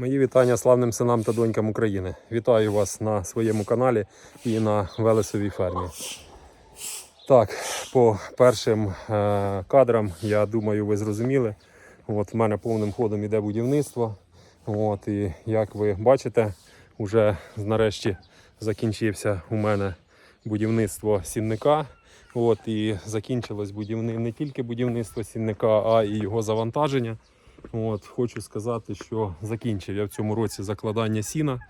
Мої вітання славним синам та донькам України. Вітаю вас на своєму каналі і на Велесовій фермі. Так, по першим е, кадрам, я думаю, ви зрозуміли. От в мене повним ходом іде будівництво. От, і як ви бачите, вже нарешті закінчився у мене будівництво сінника. От, і закінчилось будівни... не тільки будівництво сінника, а і його завантаження. От, хочу сказати, що закінчив я в цьому році закладання сіна.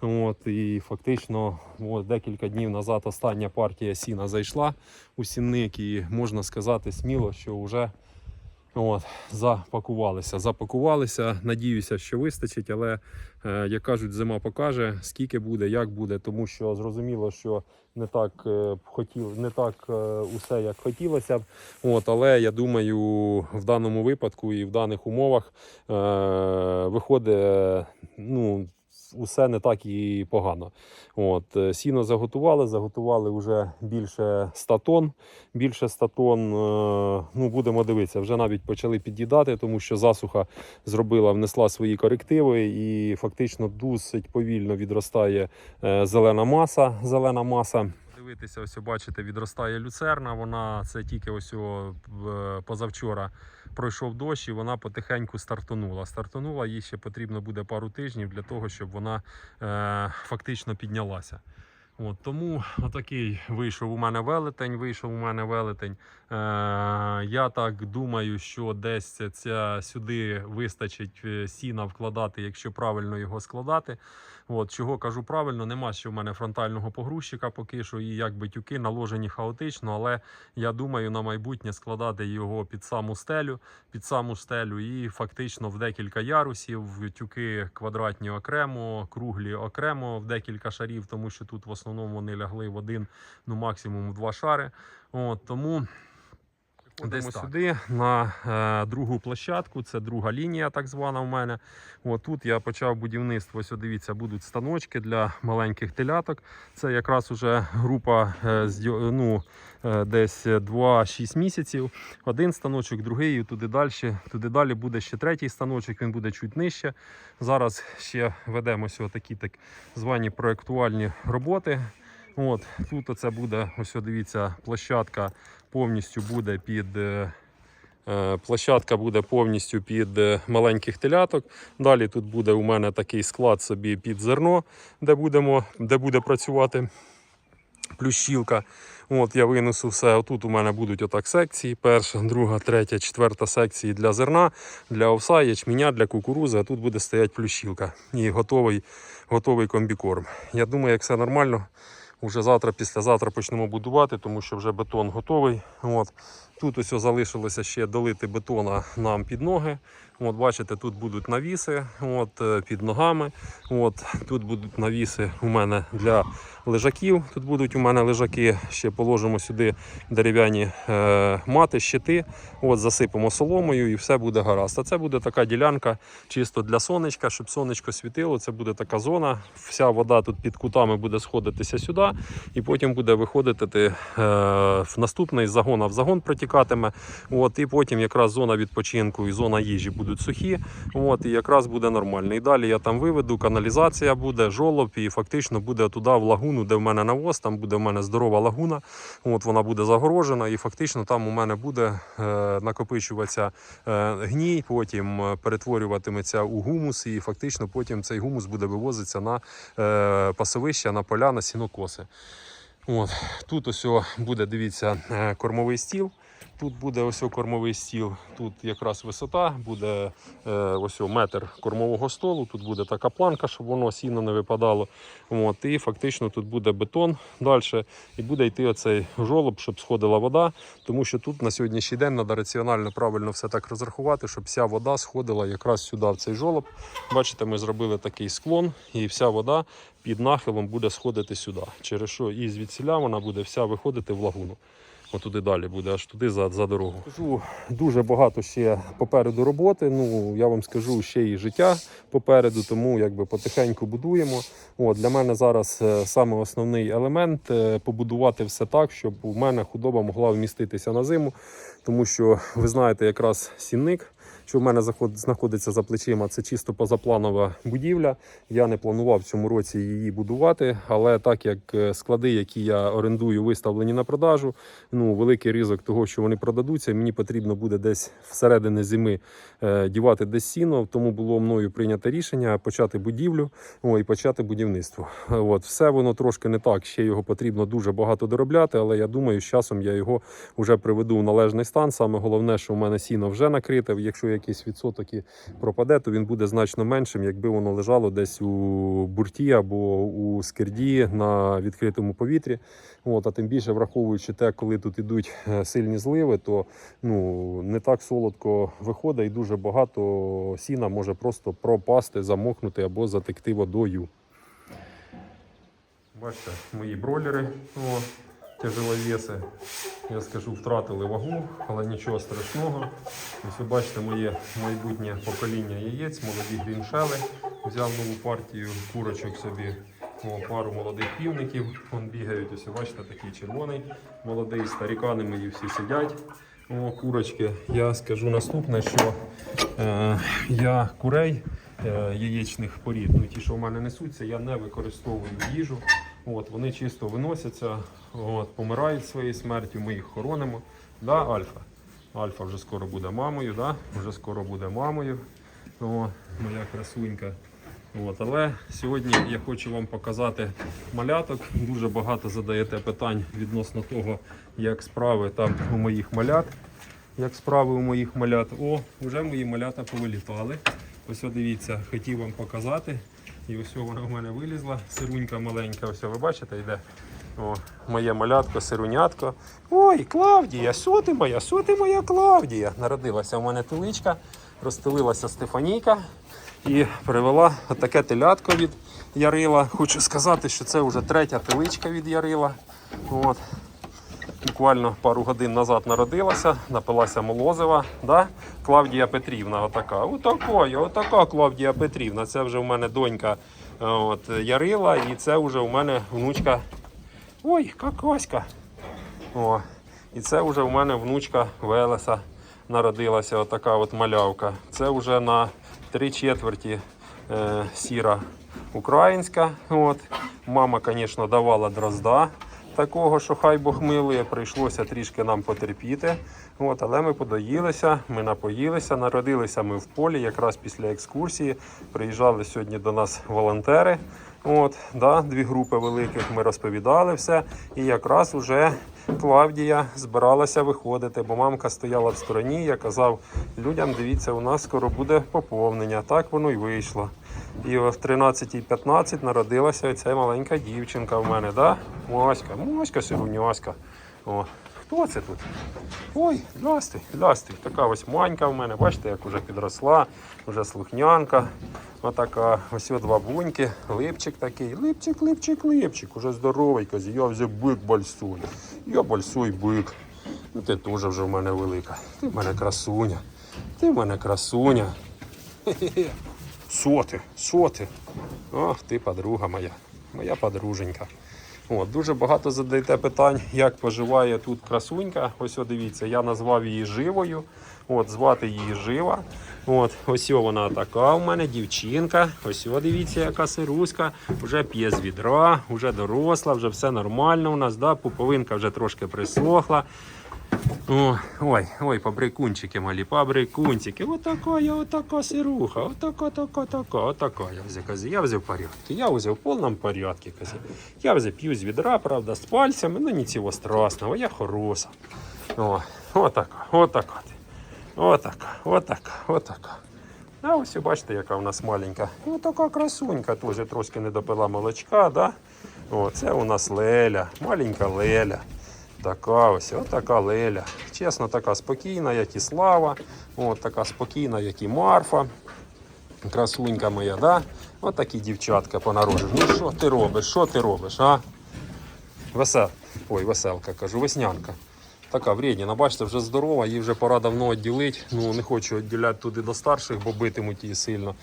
От, і фактично от, декілька днів назад остання партія сіна зайшла у сінник, і можна сказати сміло, що вже от, запакувалися. Запакувалися. Надіюся, що вистачить, але е, як кажуть, зима покаже, скільки буде, як буде, тому що зрозуміло, що не так е, хотів, не так е, усе, як хотілося б. От, але я думаю, в даному випадку і в даних умовах виходить ну, усе не так і погано. От, е, сіно заготували, заготували вже більше 100 тонн. Більше 100 тонн, е, ну будемо дивитися, вже навіть почали під'їдати, тому що засуха зробила, внесла свої корективи, і фактично досить повільно відростає е, зелена маса. Зелена маса. Дивитися, ось бачите, відростає люцерна. Вона це тільки ось о, позавчора пройшов дощ, і вона потихеньку стартанула. Стартанула, їй ще потрібно буде пару тижнів для того, щоб вона е, фактично піднялася. От, тому отакий вийшов у мене велетень. Вийшов у мене велетень. Е, я так думаю, що десь ця сюди вистачить е, сіна вкладати, якщо правильно його складати. От, чого кажу правильно, нема ще в мене фронтального погрузчика поки що, і якби тюки наложені хаотично, але я думаю на майбутнє складати його під саму стелю, під саму стелю і фактично в декілька ярусів, тюки квадратні окремо, круглі окремо в декілька шарів, тому що тут в основному вони лягли в один, ну максимум в два шари. От, тому Десь сюди на е, другу площадку, це друга лінія, так звана в мене. От тут я почав будівництво. Ось дивіться, будуть станочки для маленьких теляток. Це якраз уже група е, ну, е, десь 2-6 місяців. Один станочок, другий, і туди далі. Туди далі буде ще третій станочок, він буде чуть нижче. Зараз ще ведемо ось такі так звані проєктуальні роботи. От, тут оце буде, ось дивіться, площадка повністю буде під. е, е, Площадка буде повністю під е, маленьких теляток. Далі тут буде у мене такий склад собі під зерно, де, будемо, де буде працювати плющілка. От я винесу все. Отут у мене будуть отак секції. Перша, друга, третя, четверта секції для зерна, для овса, ячменя, для кукурузи. А тут буде стояти плющілка і готовий, готовий комбікорм. Я думаю, як все нормально, вже завтра, післязавтра почнемо будувати, тому що вже бетон готовий. От. Тут ось залишилося ще долити бетона нам під ноги. От, бачите, тут будуть навіси от, е, під ногами. От, тут будуть навіси у мене для лежаків. Тут будуть у мене лежаки. Ще положимо сюди дерев'яні е, мати, щити. От, засипемо соломою і все буде гаразд. А це буде така ділянка чисто для сонечка, щоб сонечко світило. Це буде така зона. Вся вода тут під кутами буде сходитися сюди, і потім буде виходити е, в наступний загон, а в загон протікатиме. От, і потім якраз зона відпочинку і зона їжі будуть сухі. От, і якраз буде нормально. І далі я там виведу, каналізація буде, жолоб, і фактично буде туди в лагуну, де в мене навоз, там буде в мене здорова лагуна. От вона буде загорожена, і фактично там у мене буде е, накопичуватися е, гній, потім е, перетворюватиметься у гумус, і фактично потім цей гумус буде вивозитися на е, пасовища, на поля, на сінокоси. От. Тут ось буде, дивіться, е, кормовий стіл. Тут буде ось кормовий стіл, тут якраз висота, буде е, ось метр кормового столу, тут буде така планка, щоб воно сіно не випадало. От, і фактично тут буде бетон далі, і буде йти оцей жолоб, щоб сходила вода. Тому що тут на сьогоднішній день треба раціонально правильно все так розрахувати, щоб вся вода сходила якраз сюди, в цей жолоб. Бачите, ми зробили такий склон, і вся вода під нахилом буде сходити сюди. Через що і звідсіля вона буде вся виходити в лагуну. Отуди далі буде, аж туди за, за дорогу. Скажу, дуже багато ще попереду роботи. Ну я вам скажу ще і життя попереду, тому якби потихеньку будуємо. От для мене зараз е, саме основний елемент е, побудувати все так, щоб у мене худоба могла вміститися на зиму. Тому що ви знаєте, якраз сінник що в мене знаходиться за плечима, це чисто позапланова будівля. Я не планував в цьому році її будувати, але так як е, склади, які я орендую, виставлені на продажу, ну великий ризик того, що вони продадуться. Мені потрібно буде десь всередині зими е, дівати десь сіно. Тому було мною прийнято рішення почати будівлю о, і почати будівництво. От все воно трошки не так. Ще його потрібно дуже багато доробляти, але я думаю, з часом я його вже приведу в належний стан. Саме головне, що в мене сіно вже накрите. Якщо якийсь відсоток і пропаде, то він буде значно меншим, якби воно лежало десь у бурті або у скирді на відкритому повітрі. От, а тим більше враховуючи те, коли тут ідуть е, сильні зливи, то ну не так солодко виходить, і дуже багато сіна може просто пропасти, замокнути або затекти водою. Бачите, мої бройлери, о, тяжеловеси, я скажу, втратили вагу, але нічого страшного. Ось ви бачите моє майбутнє покоління яєць, молоді гріншели. Взяв нову партію курочок собі, о, пару молодих півників. Вон бігають, ось ви бачите, такий червоний, молодий, старікани мої всі сидять. О, курочки. Я скажу наступне, що е, я курей е, яєчних порід, ну ті, що в мене несуться, я не використовую їжу. От, вони чисто виносяться, от, помирають своєю смертю, ми їх хоронимо. Да, Альфа? Альфа вже скоро буде мамою, да? вже скоро буде мамою. О, моя красунька. От, але сьогодні я хочу вам показати маляток. Дуже багато задаєте питань відносно того, як справи там у моїх малят. Як справи у моїх малят. О, вже мої малята повилітали. Ось дивіться, хотів вам показати. І ось вона в мене вилізла, сирунька маленька. Ось ви бачите, йде. О, моє малятко, сирунятко. Ой, Клавдія, що ти моя, що ти моя Клавдія? Народилася у мене туличка, розстелилася Стефанійка і привела отаке телятко від Ярила. Хочу сказати, що це вже третя теличка від Ярила. От. Буквально пару годин назад народилася, напилася молозива. Да? Клавдія Петрівна, отака. Отакою, отака Клавдія Петрівна. Це вже в мене донька е, от, Ярила, і це вже в мене внучка. Ой, какаська. О, і це вже в мене внучка Велеса народилася, отака от малявка. Це вже на три четверті е, сіра українська. От. Мама, звісно, давала дрозда такого, що хай Бог милує, прийшлося трішки нам потерпіти. От, але ми подоїлися, ми напоїлися, народилися ми в полі, якраз після екскурсії. Приїжджали сьогодні до нас волонтери. От, да, дві групи великих ми розповідали все. І якраз уже Клавдія збиралася виходити, бо мамка стояла в стороні. Я казав людям: дивіться, у нас скоро буде поповнення. Так воно й вийшло. І в 13.15 народилася ця маленька дівчинка в мене, да? Моська, Моська, сируньоська. О, хто це тут? Ой, лясти, лясти. Така ось манька в мене, бачите, як вже підросла, вже слухнянка. Отака, ось два буньки, липчик такий. Липчик, липчик, липчик. Уже здоровий, казі. Я взяв бик бальсуй. Я бальсуй бик. Ну ти теж вже в мене велика. Ти в мене красуня. Ти в мене красуня. Хе-хе-хе. Що ти? Що ти? Ах, ти подруга моя, моя подруженька. От, дуже багато задаєте питань, як поживає тут красунька. Ось о, дивіться, я назвав її живою. От, звати її жива. От, ось вона така у мене дівчинка. Ось о, дивіться, яка сируська. Вже п'є з відра, вже доросла, вже все нормально у нас. Да? Пуповинка вже трошки присохла. О, ой, ой, побрикунчики малі, побрикунчики. Отака отака сируха, отака, така, така, отака. Я взяв, казі, я взяв порядки. Я взяв в повному порядку, казі. Я взяв п'ю з відра, правда, з пальцями, ну нічого страшного, я хороша. О, отака, отака. Отака, отака, отака. А ось бачите, яка в нас маленька. Ну така красунька, теж трошки не допила молочка, да? О, це у нас Леля, маленька Леля. Така ось, така Леля. Чесно, така спокійна, як і Слава. От така спокійна, як і Марфа. Красунька моя, да? Такі дівчатка понароджені. Ну що ти робиш? Що ти робиш, а? Весел. Ой, веселка, кажу, веснянка. Така вредніна, бачите, вже здорова, її вже пора давно відділити. Ну, не хочу відділяти туди до старших, бо битимуть її сильно.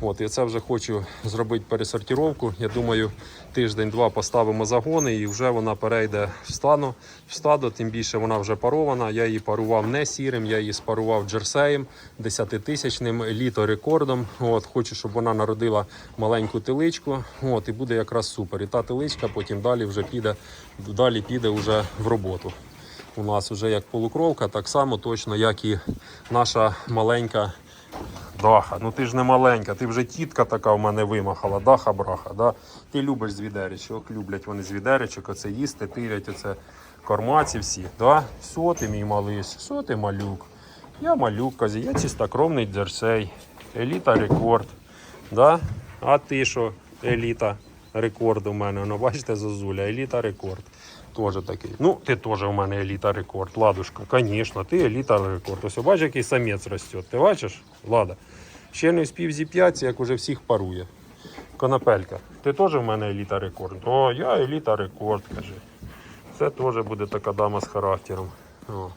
От, і це вже хочу зробити пересортировку. Я думаю, тиждень-два поставимо загони і вже вона перейде в стадо, в стадо, тим більше вона вже парована. Я її парував не сірим, я її спарував джерсеєм 10-тисячним літо рекордом. От, хочу, щоб вона народила маленьку теличку. От, і буде якраз супер. І та теличка потім далі вже піде, далі піде вже в роботу. У нас вже як полукровка, так само точно, як і наша маленька Даха, ну ти ж не маленька, ти вже тітка така в мене вимахала, даха браха. Да? Ти любиш з відеречок, люблять вони з відеречок, оце їсти, тирять, оце кормаці всі. Да? Що ти мій малиш, що ти малюк? Я малюк, казі, я чистокровний дзерсей, еліта рекорд. Да? А ти що, еліта рекорд у мене? Ну, бачите, Зозуля, еліта рекорд. Теж такий. Ну, ти теж у мене еліта рекорд. Ладушка, звісно, ти еліта рекорд. Ось бачиш, який самець росте. Ти бачиш? Лада. Ще не вспів зіп'ятися, як уже всіх парує. Конопелька. Ти теж в мене еліта рекорд. О, я еліта рекорд, каже. Це теж буде така дама з характером. О.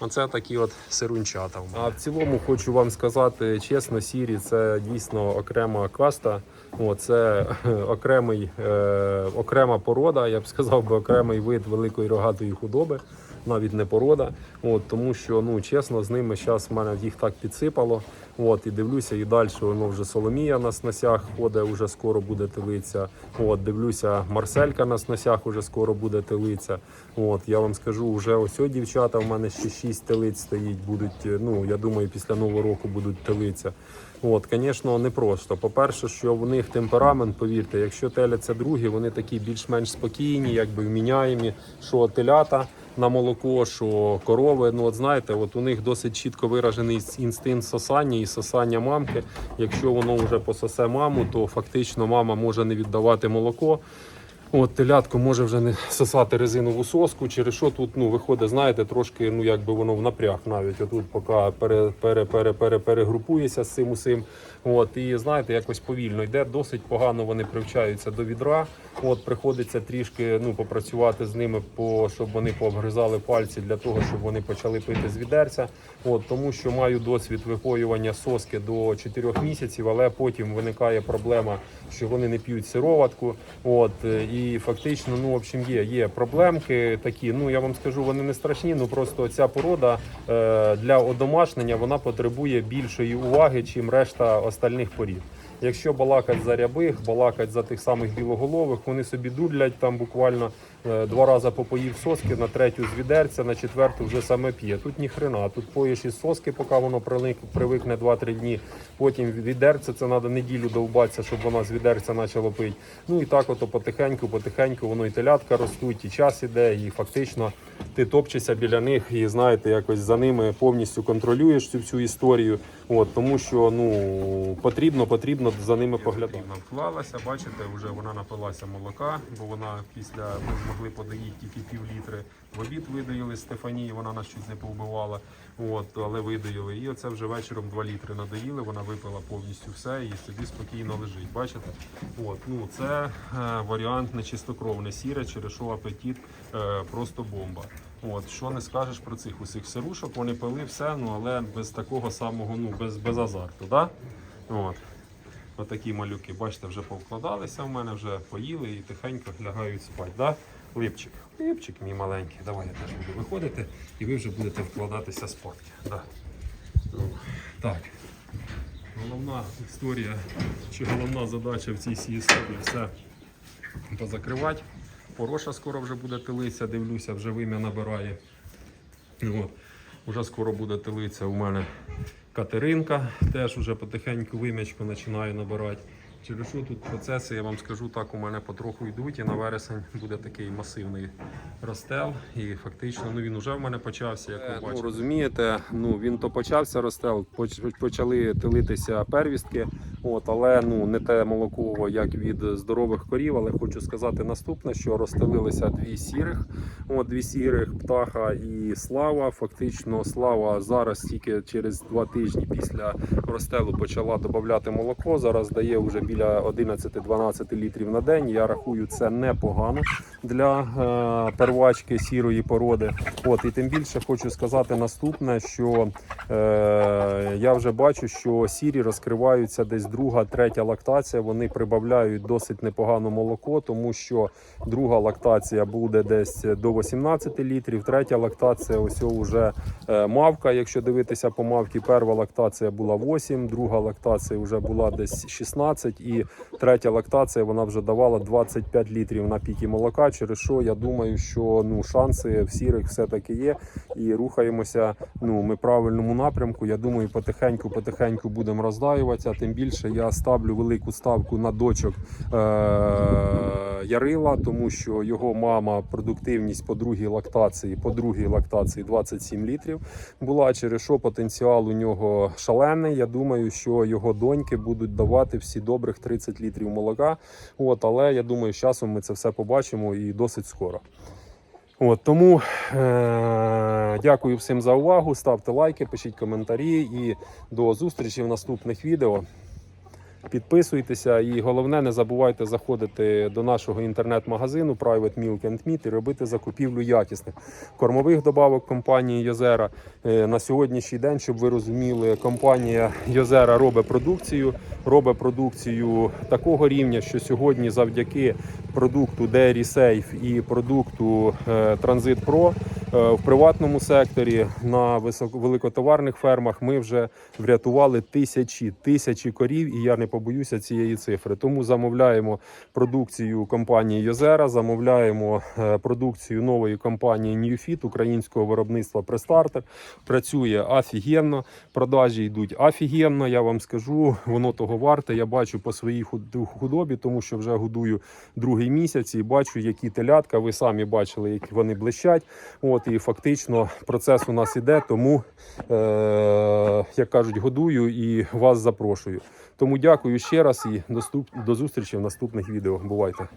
Оце такі от сирунчата. А в цілому хочу вам сказати чесно, сірі це дійсно окрема каста. О, це е, окремий, е, окрема порода, я б сказав би окремий вид великої рогатої худоби, навіть не порода. От, тому що, ну чесно, з ними зараз в мене їх так підсипало. От, і дивлюся, і далі воно вже Соломія на сносях ходить, вже скоро буде телиця. От, дивлюся, Марселька на сносях вже скоро буде телиця. От, я вам скажу, вже ось о, дівчата, в мене ще 6 телиць стоїть, будуть, е, ну, я думаю, після Нового року будуть телиця. От, звісно, непросто. По-перше, що в них темперамент, повірте, якщо теляться другі, вони такі більш-менш спокійні, якби вміняємі, що телята на молоко, що корови. Ну, от знаєте, от у них досить чітко виражений інстинкт сосання і сосання мамки. Якщо воно вже пососе маму, то фактично мама може не віддавати молоко. От телятко може вже не сосати резинову соску, через що тут ну, виходить, знаєте, трошки ну, якби воно в напряг навіть. Отут поки пере, пере, пере, пере, перегрупується з цим усім. От, і знаєте, якось повільно йде, досить погано вони привчаються до відра. От приходиться трішки ну, попрацювати з ними, по, щоб вони пообгризали пальці для того, щоб вони почали пити з відерця. От, тому що маю досвід випоювання соски до 4 місяців, але потім виникає проблема, що вони не п'ють сироватку. От, і фактично, ну, в общем, є, є проблемки такі. Ну я вам скажу, вони не страшні. Ну просто ця порода е, для одомашнення вона потребує більшої уваги, чим решта остальних порід. Якщо балакать за рябих, балакать за тих самих білоголових, вони собі дудлять там буквально два рази попоїв соски, на третю з відерця, на четверту вже саме п'є. Тут ні хрена, тут поїш із соски, поки воно привикне 2-3 дні. Потім відерця, це треба неділю довбатися, щоб вона з відерця почала пити. Ну і так ото потихеньку, потихеньку воно і телятка ростуть, і час іде, і фактично ти топчешся біля них і знаєте, якось за ними повністю контролюєш цю всю історію. От тому що ну потрібно, потрібно за ними поглядати. Вона вклалася, бачите, вже вона напилася молока, бо вона після ми змогли подоїти тільки пів літри. В обід видоїли Стефанії, вона нас чуть не повбивала. От, але видоїли. І оце вже вечором 2 літри надоїли. Вона випила повністю все і собі спокійно лежить. Бачите? От, ну це е, варіант нечистокровне сіре, через що апетит е, просто бомба. От, що не скажеш про цих усіх сирушок, вони пили все, ну але без такого самого, ну без, без азарту. Да? От. Отакі малюки, бачите, вже повкладалися в мене, вже поїли і тихенько лягають спати. Да? Липчик, липчик мій маленький, давай я теж буду виходити і ви вже будете вкладатися спати. Да. Так. Головна історія, чи головна задача в цій всій історії все позакривати. Пороша скоро вже буде телиця, дивлюся, вже вим'я набирає. От. Уже скоро буде телиця у мене Катеринка, теж уже потихеньку вим'ячку починаю набирати. Через що тут процеси, я вам скажу так, у мене потроху йдуть, і на вересень буде такий масивний ростел. І фактично ну, він вже в мене почався, як ви бачите. Ну, розумієте, ну він то почався ростел, поч- почали тилитися первістки, от, але ну не те молоко, як від здорових корів. Але хочу сказати наступне, що розстелилися дві сірих, от дві сірих птаха і слава. Фактично, слава зараз тільки через два тижні після розстелу почала додати молоко. Зараз дає вже біля 11-12 літрів на день. Я рахую це непогано. для е, первачки сірої породи. От і тим більше хочу сказати наступне, що е, я вже бачу, що сірі розкриваються десь друга, третя лактація. Вони прибавляють досить непогано молоко, тому що друга лактація буде десь до 18 літрів. Третя лактація, ось вже е, мавка. Якщо дивитися по мавці, перша лактація була 8, друга лактація вже була десь 16, і третя лактація вона вже давала 25 літрів на піки молока. Через що я думаю, що ну шанси в сірих все таки є, і рухаємося. Ну ми правильному напрямку. Я думаю, потихеньку, потихеньку будемо роздаюватися. Тим більше я ставлю велику ставку на дочок е- Ярила, тому що його мама продуктивність по другій лактації, по другій лактації 27 літрів була. Через що потенціал у нього шалений. Я думаю, що його доньки будуть давати всі добрих 30 літрів молока. От, але я думаю, з часом ми це все побачимо і досить скоро. От, тому е- дякую всім за увагу. Ставте лайки, пишіть коментарі і до зустрічі в наступних відео. Підписуйтеся і головне, не забувайте заходити до нашого інтернет-магазину Private Milk and Meat і робити закупівлю якісних кормових добавок компанії Йозера. Е, На сьогоднішній день, щоб ви розуміли, компанія Йозера робить продукцію, робить продукцію такого рівня, що сьогодні завдяки продукту Dairy Safe і продукту е, Transit Pro е, в приватному секторі на великотоварних фермах ми вже врятували тисячі тисячі корів, і я не побоюся цієї цифри. Тому замовляємо продукцію компанії Йозера, замовляємо е, продукцію нової компанії Newfit українського виробництва Престартер. Працює офігенно, продажі йдуть офігенно. Я вам скажу, воно того варте. Я бачу по своїй худобі, тому що вже годую другий місяць і бачу, які телятка. Ви самі бачили, які вони блищать. От і фактично процес у нас іде. Тому, е, як кажуть, годую і вас запрошую. Тому дякую ще раз і до зустрічі в наступних відео. Бувайте.